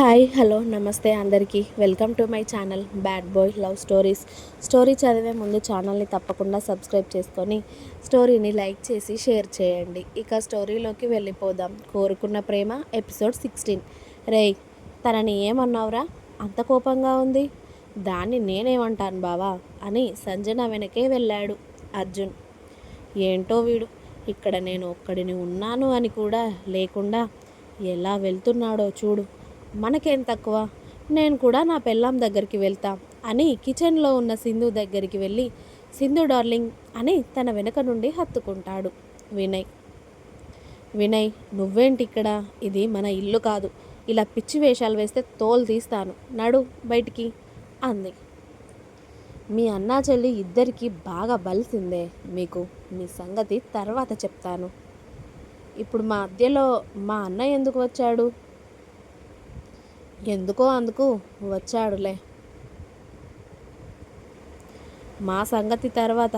Hi hello నమస్తే అందరికీ. Welcome to my channel bad boy love stories. Story చదివే ముందు ఛానల్ని తప్పకుండా సబ్స్క్రైబ్ చేసుకొని స్టోరీని లైక్ చేసి షేర్ చేయండి. ఇక స్టోరీలోకి వెళ్ళిపోదాం. కోరుకున్న ప్రేమ ఎపిసోడ్ సిక్స్టీన్. రేయ్ తనని ఏమన్నావురా? అంత కోపంగా ఉంది. దాన్ని నేనేమంటాను బావా? అని సంజన వెనకే వెళ్ళాడు అర్జున్. ఏంటో వీడు ఇక్కడ నేను ఒక్కడిని ఉన్నాను అని కూడా లేకుండా ఎలా వెళ్తున్నాడో చూడు. మనకేం తక్కువ? నేను కూడా నా పెళ్ళాం దగ్గరికి వెళ్తా అని కిచెన్లో ఉన్న సింధు దగ్గరికి వెళ్ళి సింధు డార్లింగ్ అని తన వెనుక నుండి హత్తుకుంటాడు వినయ్. వినయ్ నువ్వేంటి ఇక్కడ ఇది మన ఇల్లు కాదు. ఇలా పిచ్చి వేషాలు వేస్తే తోలు తీస్తాను. నడు బయటికి అంది. మీ అన్నా చెల్లి ఇద్దరికి బాగా బలిసిందే మీకు. మీ సంగతి తర్వాత చెప్తాను. ఇప్పుడు మా మధ్యలో మా అన్న ఎందుకు వచ్చాడు? ఎందుకో అందుకు వచ్చాడులే. మా సంగతి తర్వాత.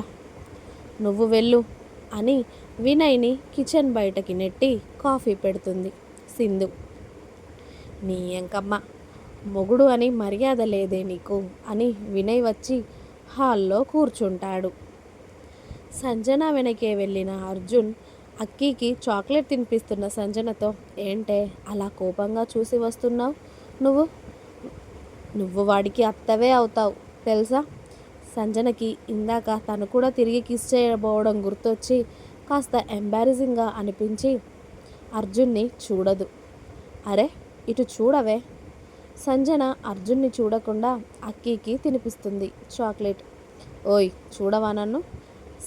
నువ్వు వెళ్ళు అని వినయ్ని కిచెన్ బయటకి నెట్టి కాఫీ పెడుతుంది సింధు. నీ ఎంకమ్మ మొగుడు అని మర్యాద లేదే నీకు అని వినయ్ వచ్చి హాల్లో కూర్చుంటాడు. సంజన వెనకే వెళ్ళిన అర్జున్ అక్కీకి చాక్లెట్ తినిపిస్తున్న సంజనతో ఏంటే అలా కోపంగా చూసి వస్తున్నావు? నువ్వు? నువ్వు వాడికి అత్తవే అవుతావు తెలుసా? సంజనకి ఇందాక తను కూడా తిరిగి కిస్ చేయబోవడం గుర్తొచ్చి కాస్త ఎంబారసింగ్గా అనిపించి అర్జున్ని చూడదు. అరే ఇటు చూడవే. సంజన అర్జున్ని చూడకుండా అక్కీకి తినిపిస్తుంది చాక్లెట్. ఓయ్ చూడవా నన్ను?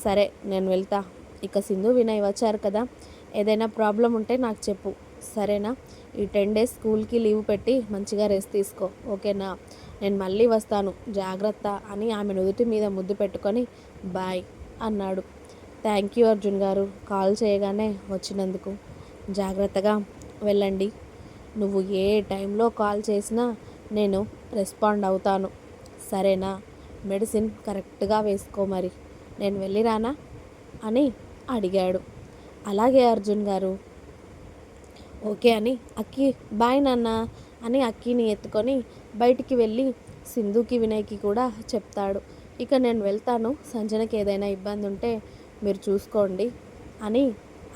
సరే నేను వెళ్తా. ఇక సింధు వినయ్ వచ్చారు కదా. ఏదైనా ప్రాబ్లం ఉంటే నాకు చెప్పు. సరేనా? ఈ టెన్ డేస్ స్కూల్కి లీవ్ పెట్టి మంచిగా రెస్ట్ తీసుకో ఓకేనా? నేను మళ్ళీ వస్తాను జాగ్రత్త అని ఆమె నుదుటి మీద ముద్దు పెట్టుకొని బాయ్ అన్నాడు. థ్యాంక్ యూ అర్జున్ గారు కాల్ చేయగానే వచ్చినందుకు. జాగ్రత్తగా వెళ్ళండి. నువ్వు ఏ టైంలో కాల్ చేసినా నేను రెస్పాండ్ అవుతాను. సరేనా? మెడిసిన్ కరెక్ట్గా వేసుకో మరి. నేను వెళ్ళిరానా అని అడిగాడు. అలాగే అర్జున్ గారు ఓకే అని అక్కి బాయ్ నాన్న అని అక్కిని ఎత్తుకొని బయటికి వెళ్ళి సింధుకి వినయ్కి కూడా చెప్తాడు. ఇక నేను వెళ్తాను. సంజనకి ఏదైనా ఇబ్బంది ఉంటే మీరు చూసుకోండి అని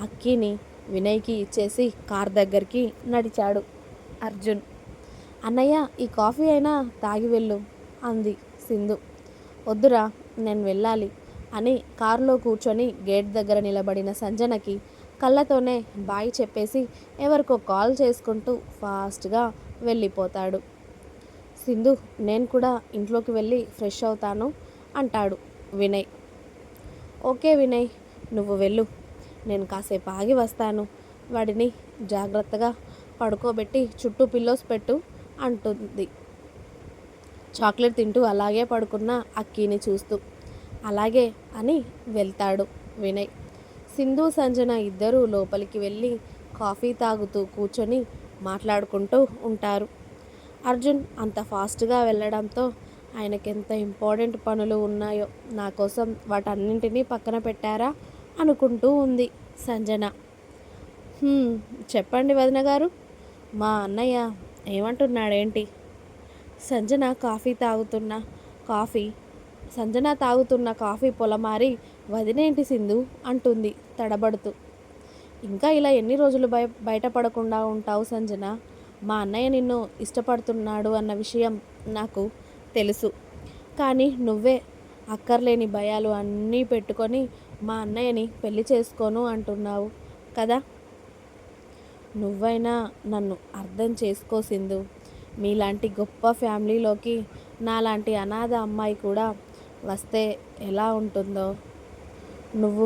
అక్కిని వినయ్కి ఇచ్చేసి కార్ దగ్గరికి నడిచాడు అర్జున్. అన్నయ్య ఈ కాఫీ అయినా తాగి వెళ్ళు అంది సింధు. వద్దురా నేను వెళ్ళాలి అని కారులో కూర్చొని గేట్ దగ్గర నిలబడిన సంజనకి కళ్ళతోనే బాయ్ చెప్పేసి ఎవరికో కాల్ చేసుకుంటూ ఫాస్ట్గా వెళ్ళిపోతాడు. సింధు నేను కూడా ఇంట్లోకి వెళ్ళి ఫ్రెష్ అవుతాను అంటాడు వినయ్. ఓకే వినయ్ నువ్వు వెళ్ళు. నేను కాసేపు ఆగి వస్తాను. వాడిని జాగ్రత్తగా పడుకోబెట్టి చుట్టూ పిల్లోస్ పెట్టు అంటుంది. చాక్లెట్ తింటూ అలాగే పడుకున్న అక్కీని చూస్తూ. అలాగే అని వెళ్తాడు వినయ్. సింధు సంజన ఇద్దరూ లోపలికి వెళ్ళి కాఫీ తాగుతూ కూర్చొని మాట్లాడుకుంటూ ఉంటారు. అర్జున్ అంత ఫాస్ట్గా వెళ్ళడంతో ఆయనకెంత ఇంపార్టెంట్ పనులు ఉన్నాయో నా కోసం వాటన్నింటినీ పక్కన పెట్టారా అనుకుంటూ ఉంది సంజన. చెప్పండి వదిన గారు. మా అన్నయ్య ఏమంటున్నాడేంటి? సంజన కాఫీ తాగుతున్న కాఫీ సంజన తాగుతున్న కాఫీ పొలమారి వదినేంటి సింధు? అంటుంది. తడబడుతూ. ఇంకా ఇలా ఎన్ని రోజులు బయ బయటపడకుండా ఉంటావు సంజన? మా అన్నయ్య నిన్ను ఇష్టపడుతున్నాడు అన్న విషయం నాకు తెలుసు. కానీ నువ్వే అక్కర్లేని భయాలు అన్నీ పెట్టుకొని మా అన్నయ్యని పెళ్ళి చేసుకోను అంటున్నావు కదా? నువ్వైనా నన్ను అర్థం చేసుకో సింధు. మీలాంటి గొప్ప ఫ్యామిలీలోకి నాలాంటి అనాథ అమ్మాయి కూడా వస్తే ఎలా ఉంటుందో? నువ్వు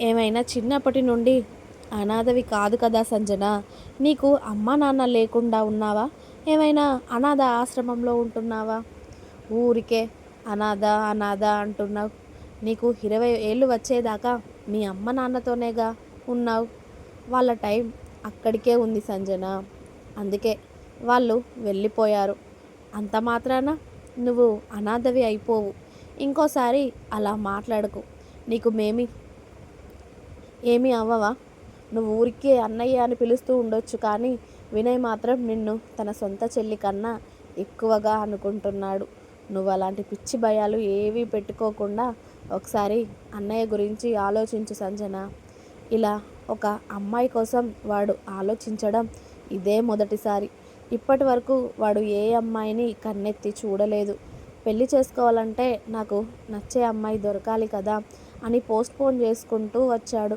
ఏమైనా చిన్నప్పటి నుండి అనాథవి కాదు కదా సంజన? నీకు అమ్మ నాన్న లేకుండా ఉన్నావా? ఏమైనా అనాథ ఆశ్రమంలో ఉంటున్నావా? ఊరికే అనాథ అనాథ అంటున్నావు. నీకు ఇరవై ఏళ్ళు వచ్చేదాకా మీ అమ్మ నాన్నతోనేగా ఉన్నావు. వాళ్ళ టైం అక్కడికే ఉంది సంజన. అందుకే వాళ్ళు వెళ్ళిపోయారు. అంత మాత్రాన నువ్వు అనాథవి అయిపోవు. ఇంకోసారి అలా మాట్లాడకు. నీకు మేమి ఏమీ అవ్వవా? నువ్వు ఊరికే అన్నయ్య అని పిలుస్తూ ఉండొచ్చు కానీ వినయ్ మాత్రం నిన్ను తన సొంత చెల్లి కన్నా ఎక్కువగా అనుకుంటున్నాడు. నువ్వు అలాంటి పిచ్చి భయాలు ఏవీ పెట్టుకోకుండా ఒకసారి అన్నయ్య గురించి ఆలోచించు సంజన. ఇలా ఒక అమ్మాయి కోసం వాడు ఆలోచించడం ఇదే మొదటిసారి. ఇప్పటి వరకు వాడు ఏ అమ్మాయిని కన్నెత్తి చూడలేదు. పెళ్ళి చేసుకోవాలంటే నాకు నచ్చే అమ్మాయి దొరకాలి కదా. అని పోస్ట్ పోన్ చేసుకుంటూ వచ్చాడు.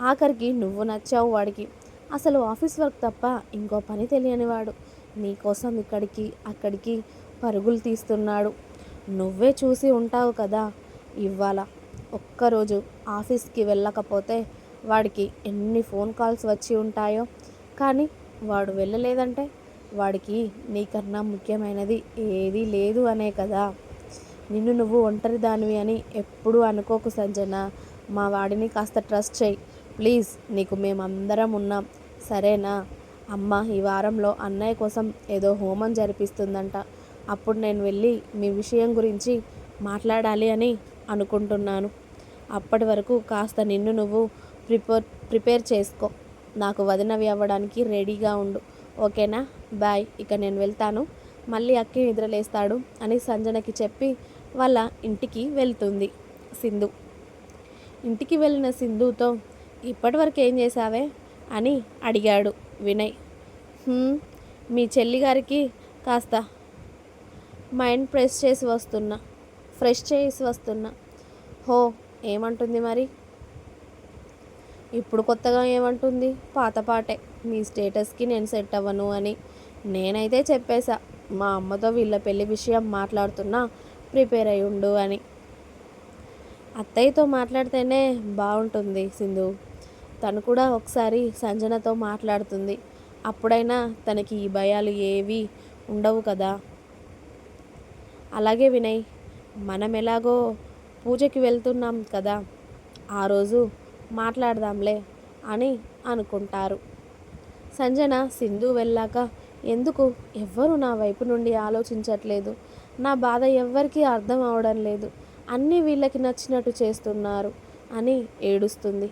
ఆఖరికి నువ్వు నచ్చావు వాడికి. అసలు ఆఫీస్ వర్క్ తప్ప ఇంకో పని తెలియనివాడు నీకోసం ఇక్కడికి అక్కడికి పరుగులు తీస్తున్నాడు. నువ్వే చూసి ఉంటావు కదా. ఇవాళ ఒక్కరోజు ఆఫీస్కి వెళ్ళకపోతే వాడికి ఎన్ని ఫోన్ కాల్స్ వచ్చి ఉంటాయో. కానీ వాడు వెళ్ళలేదంటే వాడికి నీకన్నా ముఖ్యమైనది ఏదీ లేదు అనే కదా. నిన్ను నువ్వు ఒంటరి దానివి అని ఎప్పుడూ అనుకోకు సంజన. మా వాడిని కాస్త ట్రస్ట్ చేయి. ప్లీజ్ నీకు మేమందరం ఉన్నాం. సరేనా? అమ్మ ఈ వారంలో అన్నయ్య కోసం ఏదో హోమం జరిపిస్తుందంట. అప్పుడు నేను వెళ్ళి మీ విషయం గురించి మాట్లాడాలి అని అనుకుంటున్నాను. అప్పటి వరకు కాస్త నిన్ను నువ్వు ప్రిపేర్ ప్రిపేర్ చేసుకో. నాకు వదినవి అవ్వడానికి రెడీగా ఉండు. ఓకేనా? బాయ్ ఇక నేను వెళ్తాను. మళ్ళీ అక్కి నిద్రలేస్తాడు అని సంజనకి చెప్పి వాళ్ళ ఇంటికి వెళ్తుంది సింధు. ఇంటికి వెళ్ళిన సింధుతో ఇప్పటివరకు ఏం చేశావే? అని అడిగాడు వినయ్. మీ చెల్లిగారికి కాస్త మైండ్ ప్రెస్ చేసి వస్తున్నా ఫ్రెష్ చేసి వస్తున్నా. హో ఏమంటుంది మరి? ఇప్పుడు కొత్తగా ఏమంటుంది? పాత పాటే మీ స్టేటస్కి నేను సెట్ అవ్వను అని నేనైతే చెప్పేశా. మా అమ్మతో వీళ్ళ పెళ్ళి విషయం మాట్లాడుతున్నా ప్రిపేర్ అయి ఉండు అని. అత్తయ్యతో మాట్లాడితేనే బాగుంటుంది సింధు. తను కూడా ఒకసారి సంజనతో మాట్లాడుతుంది. అప్పుడైనా తనకి ఈ భయాలు ఏవి ఉండవు కదా. అలాగే వినయ్ మనం ఎలాగో పూజకి వెళ్తున్నాం కదా ఆ రోజు మాట్లాడదాంలే అని అనుకుంటారు. సంజన సింధు వెళ్ళాక ఎందుకు? ఎవ్వరు నా వైపు నుండి ఆలోచించట్లేదు. నా బాధ ఎవ్వరికీ అర్థం అవడం లేదు. అన్నీ వీళ్ళకి నచ్చినట్టు చేస్తున్నారు అని ఏడుస్తుంది.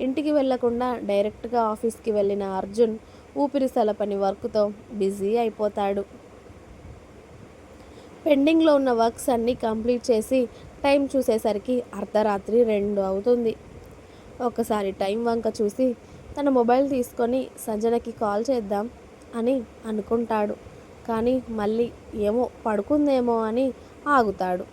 ఇంటికి వెళ్ళకుండా డైరెక్ట్గా ఆఫీస్కి వెళ్ళిన అర్జున్ ఊపిరి సలపని వర్క్తో బిజీ అయిపోతాడు. పెండింగ్లో ఉన్న వర్క్స్ అన్నీ కంప్లీట్ చేసి టైం చూసేసరికి అర్ధరాత్రి రెండు అవుతుంది. ఒకసారి టైం వంక చూసి తన మొబైల్ తీసుకొని సంజనకి కాల్ చేద్దాం. అని అనుకుంటాడు. కానీ మళ్ళీ ఏమో పడుకుందేమో అని ఆగుతాడు.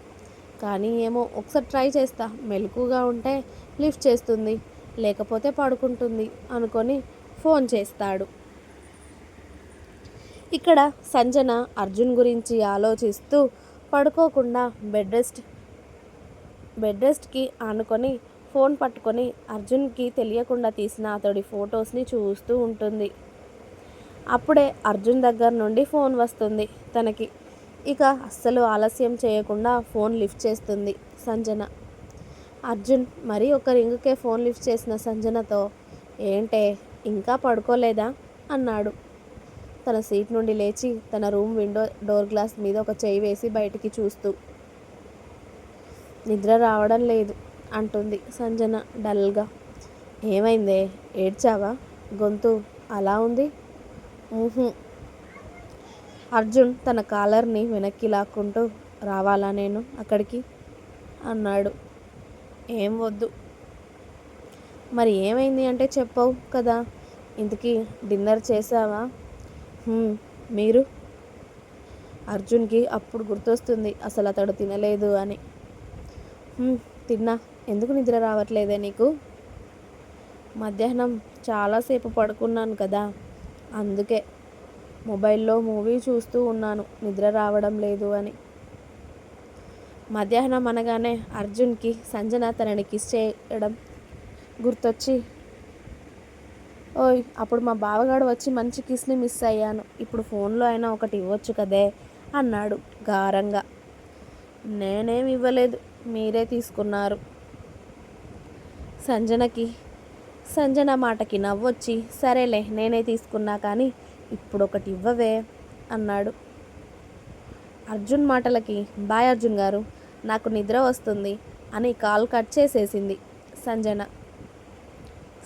కానీ ఏమో ఒకసారి ట్రై చేస్తా. మెలకుగా ఉంటే లిఫ్ట్ చేస్తుంది. లేకపోతే పడుకుంటుంది అనుకొని ఫోన్ చేస్తాడు. ఇక్కడ సంజన అర్జున్ గురించి ఆలోచిస్తూ పడుకోకుండా బెడ్ రెస్ట్ బెడ్ రెస్ట్కి ఆనుకొని ఫోన్ పట్టుకొని అర్జున్కి తెలియకుండా తీసిన అతడి ఫొటోస్ని చూస్తూ ఉంటుంది. అప్పుడే అర్జున్ దగ్గర నుండి ఫోన్ వస్తుంది. తనకి ఇక అస్సలు ఆలస్యం చేయకుండా ఫోన్ లిఫ్ట్ చేస్తుంది సంజన. అర్జున్ మరీ ఒక రింగుకే ఫోన్ లిఫ్ట్ చేసిన సంజనతో ఏంటే ఇంకా పడుకోలేదా? అన్నాడు. తన సీట్ నుండి లేచి తన రూమ్ విండో డోర్ గ్లాస్ మీద ఒక చేయి వేసి బయటికి చూస్తూ నిద్ర రావడం లేదు అంటుంది సంజన డల్గా. ఏమైందే? ఏడ్చావా? గొంతు అలా ఉంది? అర్జున్ తన కాలర్ని వెనక్కి లాక్కుంటూ రావాలా నేను అక్కడికి? అన్నాడు. ఏం వద్దు. మరి ఏమైంది అంటే చెప్పవు కదా. ఇంతకీ డిన్నర్ చేసావా మీరు? అర్జున్కి అప్పుడు గుర్తొస్తుంది అసలు అతడు తినలేదు అని. తిన్నా. ఎందుకు నిద్ర రావట్లేదే నీకు? మధ్యాహ్నం చాలాసేపు పడుకున్నాను కదా. అందుకే మొబైల్లో మూవీ చూస్తూ ఉన్నాను. నిద్ర రావడం లేదు అని. మధ్యాహ్నం అనగానే అర్జున్కి సంజన తనని కిస్ చేయడం గుర్తొచ్చి ఓయ్ అప్పుడు మా బావగాడు వచ్చి మంచి కిస్ని మిస్ అయ్యాను. ఇప్పుడు ఫోన్లో అయినా ఒకటి ఇవ్వచ్చు కదే అన్నాడు గారంగా. నేనేం ఇవ్వలేదు మీరే తీసుకున్నారు. సంజనకి సంజన మాటకి నవ్వొచ్చి సరేలే నేనే తీసుకున్నా కానీ ఇప్పుడు ఒకటి ఇవ్వవే అన్నాడు. అర్జున్ మాటలకి బాయ్ అర్జున్ గారు నాకు నిద్ర వస్తుంది అని కాల్ కట్ చేసేసింది సంజన.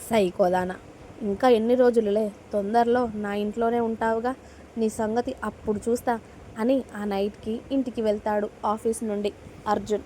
సైకోదానా ఇంకా ఎన్ని రోజులులే తొందరలో నా ఇంట్లోనే ఉంటావుగా నీ సంగతి అప్పుడు చూస్తా అని ఆ నైట్కి ఇంటికి వెళ్తాడు ఆఫీస్ నుండి అర్జున్.